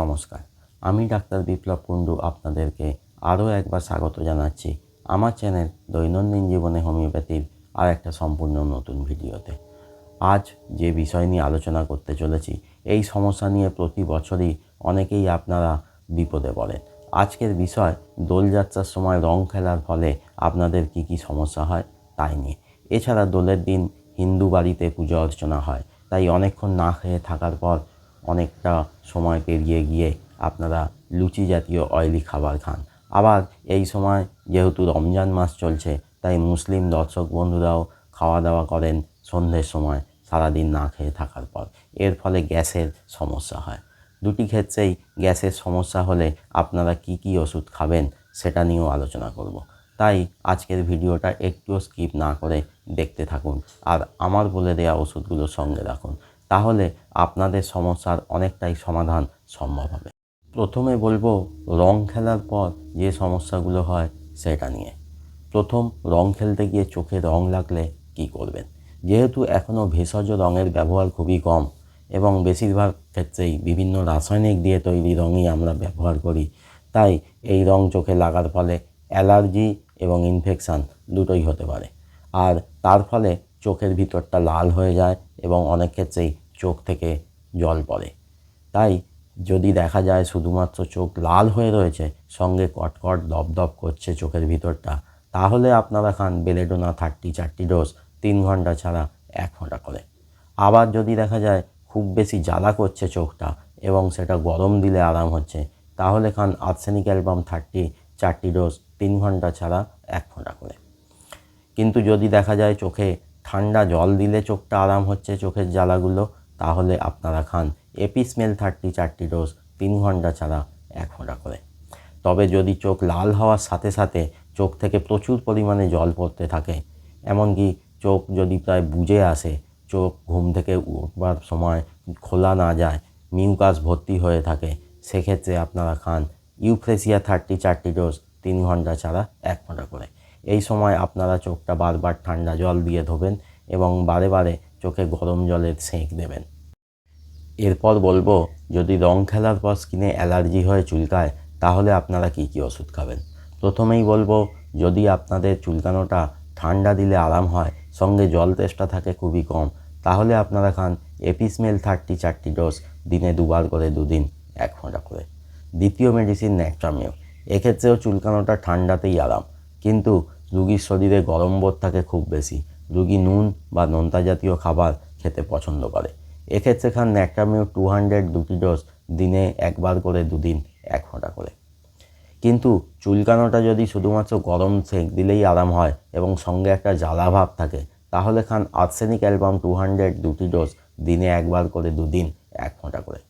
নমস্কার। আমি ডাক্তার বিপ্লব কুণ্ডু আপনাদেরকে আরও একবার স্বাগত জানাচ্ছি আমার চ্যানেল দৈনন্দিন জীবনে হোমিওপ্যাথির আর একটা সম্পূর্ণ নতুন ভিডিওতে। আজ যে বিষয় নিয়ে আলোচনা করতে চলেছি, এই সমস্যা নিয়ে প্রতি বছরই অনেকেই আপনারা বিপদে পড়েন। আজকের বিষয়, দোলযাত্রার সময় রং খেলার ফলে আপনাদের কি কি সমস্যা হয় তাই নিয়ে। এছাড়া দোলের দিন হিন্দু বাড়িতে পুজো অর্চনা হয়, তাই অনেকক্ষণ না খেয়ে থাকার পর অনেকটা সময় পেরিয়ে গিয়ে আপনারা লুচি জাতীয় অয়েলি খাবার খান। আবার এই সময় যেহেতু রমজান মাস চলছে, তাই মুসলিম দর্শক বন্ধুরাও খাওয়া দাওয়া করেন সন্ধ্যের সময়, সারাদিন না খেয়ে থাকার পর। এর ফলে গ্যাসের সমস্যা হয়। দুটি ক্ষেত্রেই গ্যাসের সমস্যা হলে আপনারা কি কি ওষুধ খাবেন সেটা নিয়েও আলোচনা করব। তাই আজকের ভিডিওটা একটুও স্কিপ না করে দেখতে থাকুন, আর আমার বলে দেওয়া ওষুধগুলো সঙ্গে রাখুন। তাহলে আপনাদের সমস্যার অনেকটাই সমাধান সম্ভব হবে। প্রথমে বলব, রং খেলার পর যে সমস্যাগুলো হয় সেটা নিয়ে। প্রথম, রং খেলতে গিয়ে চোখে রং লাগলে কি করবেন? যেহেতু এখনও ভেষজ রঙের ব্যবহার খুবই কম এবং বেশিরভাগ ক্ষেত্রেই বিভিন্ন রাসায়নিক দিয়ে তৈরি রঙই আমরা ব্যবহার করি, তাই এই রং চোখে লাগার ফলে অ্যালার্জি এবং ইনফেকশান দুটোই হতে পারে। আর তার ফলে চোখের ভিতরটা লাল হয়ে যায় এবং অনেক ক্ষেত্রেই চোখ থেকে জল পড়ে। তাই যদি দেখা যায় শুধুমাত্র চোখ লাল হয়ে রয়েছে, সঙ্গে কটকট দপদপ করছে চোখের ভিতরটা, তাহলে আপনারা খান বেলেডোনা থার্টি চারটি ডোজ তিন ঘণ্টা ছাড়া এক ঘণ্টা করে। আবার যদি দেখা যায় খুব বেশি জ্বালা করছে চোখটা এবং সেটা গরম দিলে আরাম হচ্ছে, তাহলে খান আর্সেনিক অ্যালবাম থার্টি চারটি ডোজ তিন ঘণ্টা ছাড়া এক ঘণ্টা করে। কিন্তু যদি দেখা যায় চোখে ঠান্ডা জল দিলে চোখটা আরাম হচ্ছে, চোখের জ্বালাগুলো তাহলে আপনারা খান এপিসমেল থার্টি চারটি ডোজ তিন ঘণ্টা ছাড়া এক ঘণ্টা করে। তবে যদি চোখ লাল হওয়ার সাথে সাথে চোখ থেকে প্রচুর পরিমাণে জল পড়তে থাকে, এমনকি চোখ যদি প্রায় বুজে আসে, চোখ ঘুম থেকে উঠবার সময় খোলা না যায়, মিউকাস ভর্তি হয়ে থাকে, সেক্ষেত্রে আপনারা খান ইউফ্রেসিয়া থার্টি চারটি ডোজ তিন ঘণ্টা ছাড়া এক ঘণ্টা করে। এই সময় আপনারা চোখটা বারবার ঠান্ডা জল দিয়ে ধোবেন এবং বারে বারে চোখে গরম জলের সেঁক দেবেন। এরপর বলব, যদি রং খেলার পর স্কিনে অ্যালার্জি হয়ে চুলকায়, তাহলে আপনারা কি কি ওষুধ খাবেন? প্রথমেই বলব, যদি আপনাদের চুলকানোটা ঠান্ডা দিলে আরাম হয়, সঙ্গে জল তেষ্টা থাকে খুবই কম, তাহলে আপনারা খান এপিসমেল থার্টি চারটি ডোজ, দিনে দুবার করে দুদিন এক ফোঁটা করে। দ্বিতীয় মেডিসিন ন্যাকট্রামিও এক্ষেত্রেও চুলকানোটা ঠান্ডাতেই আরাম, কিন্তু রুগীর শরীরে গরম বোধ থাকে খুব বেশি রুগী নুন বা নোনতা জাতীয় খাবার খেতে পছন্দ করে। এক্ষেত্রে খান ন্যাকটামিও টু হান্ড্রেড দুটি ডোজ দিনে একবার করে দুদিন এক ফোঁটা করে। কিন্তু চুলকানোটা যদি শুধুমাত্র গরম সেঁক দিলেই আরাম হয় এবং সঙ্গে একটা জ্বালা ভাব থাকে, তাহলে খান আর্সেনিক অ্যালবাম টু হান্ড্রেড দুটি ডোজ দিনে একবার করে দুদিন এক ফোঁটা করে।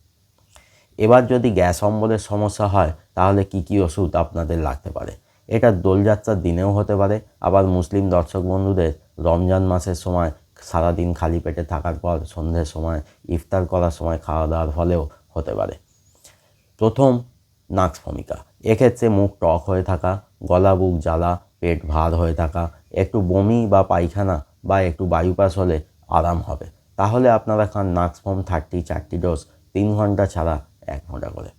এবার যদি গ্যাস অম্বলের সমস্যা হয়, তাহলে কি কি ওষুধ আপনাদের লাগতে পারে? এটা দোলযাত্রার দিনেও হতে পারে, আবার মুসলিম দর্শক বন্ধুদের রমজান মাসের সময় সারাদিন খালি পেটে থাকার পর সন্ধ্যের সময়, ইফতার করার সময় খাওয়া দাওয়ার ফলেও হতে পারে। প্রথম নাক্স ভূমিকা এক্ষেত্রে মুখ টক হয়ে থাকা, গলা বুক জ্বালা, পেট ভার হয়ে থাকা, একটু বমি বা পায়খানা বা একটু বায়ুপাস হলে আরাম হবে। তাহলে আপনারা খান নাক্সফর্ম থার্টি চারটি ডোজ, তিন ঘণ্টা ছাড়া এক ঘণ্টা করে।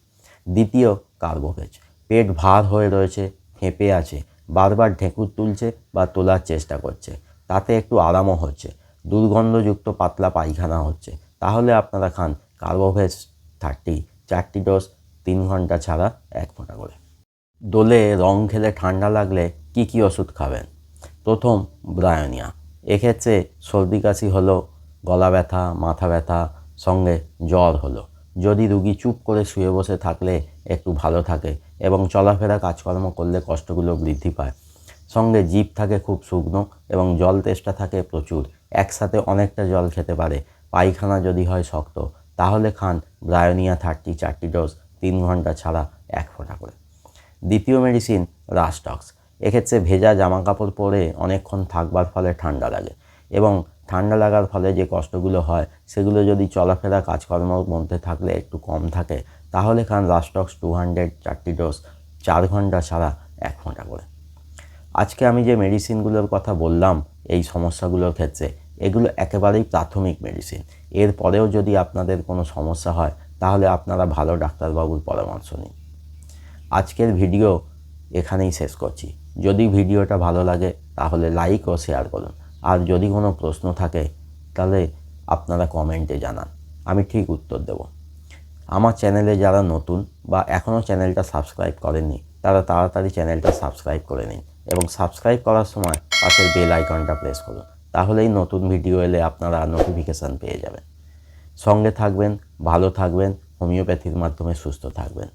দ্বিতীয় কার্বোভেজ পেট ভার হয়ে রয়েছে হেঁপে আছে, বারবার ঢেঁকুর তুলছে বা তোলার চেষ্টা করছে। তাতে একটু আরামও হচ্ছে। দুর্গন্ধযুক্ত পাতলা পায়খানা হচ্ছে। তাহলে আপনারা খান কার্বোভেজ থার্টি, চারটি ডোজ তিন ঘণ্টা ছাড়া এক ফোঁটা করে। দোলে রং খেলে ঠান্ডা লাগলে কি কি ওষুধ খাবেন? প্রথম ব্রায়োনিয়া। এক্ষেত্রে সর্দি কাশি হলো, গলা ব্যথা, মাথা ব্যথা, সঙ্গে জ্বর হলো। যদি রুগী চুপ করে শুয়ে বসে থাকলে একটু ভালো থাকে এবং চলাফেরা কাজকর্ম করলে কষ্টগুলো বৃদ্ধি পায়। সঙ্গে জিভ থাকে খুব শুকনো এবং জল তেষ্টা থাকে প্রচুর। একসাথে অনেকটা জল খেতে পারে। পায়খানা যদি হয় শক্ত, তাহলে খান ব্রায়োনিয়া থার্টি চারটি ডোজ তিন ঘণ্টা ছাড়া এক ফোঁটা করে। দ্বিতীয় মেডিসিন রাস্টক্স। এক্ষেত্রে ভেজা জামা কাপড় পরে অনেকক্ষণ থাকবার ফলে ঠান্ডা লাগে এবং ঠান্ডা লাগার ফলে যে কষ্টগুলো হয়, সেগুলো যদি চলাফেরা কাজকর্মের মধ্যে থাকলে একটু কম থাকে, তাহলে খান রাস্টক্স টু হান্ড্রেড চারটি ডোজ চার ঘণ্টা ছাড়া এক ঘণ্টা করে। আজকে আমি যে মেডিসিনগুলোর কথা বললাম, এই সমস্যাগুলোর ক্ষেত্রে, এগুলো একেবারেই প্রাথমিক মেডিসিন এরপরেও যদি আপনাদের কোনো সমস্যা হয়, তাহলে আপনারা ভালো ডাক্তারবাবুর পরামর্শ নিন। আজকের ভিডিও এখানেই শেষ করছি। যদি ভিডিওটা ভালো লাগে, তাহলে লাইক ও শেয়ার করুন। আর যদি কোনো প্রশ্ন থাকে, তাহলে আপনারা কমেন্টে জানান। আমি ঠিক উত্তর দেব। আমার চ্যানেলে যারা নতুন বা এখনও চ্যানেলটা সাবস্ক্রাইব করেননি, তারা তাড়াতাড়ি চ্যানেলটা সাবস্ক্রাইব করে নিন। এবং সাবস্ক্রাইব করার সময় পাশের বেল আইকনটা প্রেস করুন। তাহলেই নতুন ভিডিও এলে আপনারা নোটিফিকেশান পেয়ে যাবেন। সঙ্গে থাকবেন, ভালো থাকবেন, হোমিওপ্যাথির মাধ্যমে সুস্থ থাকবেন।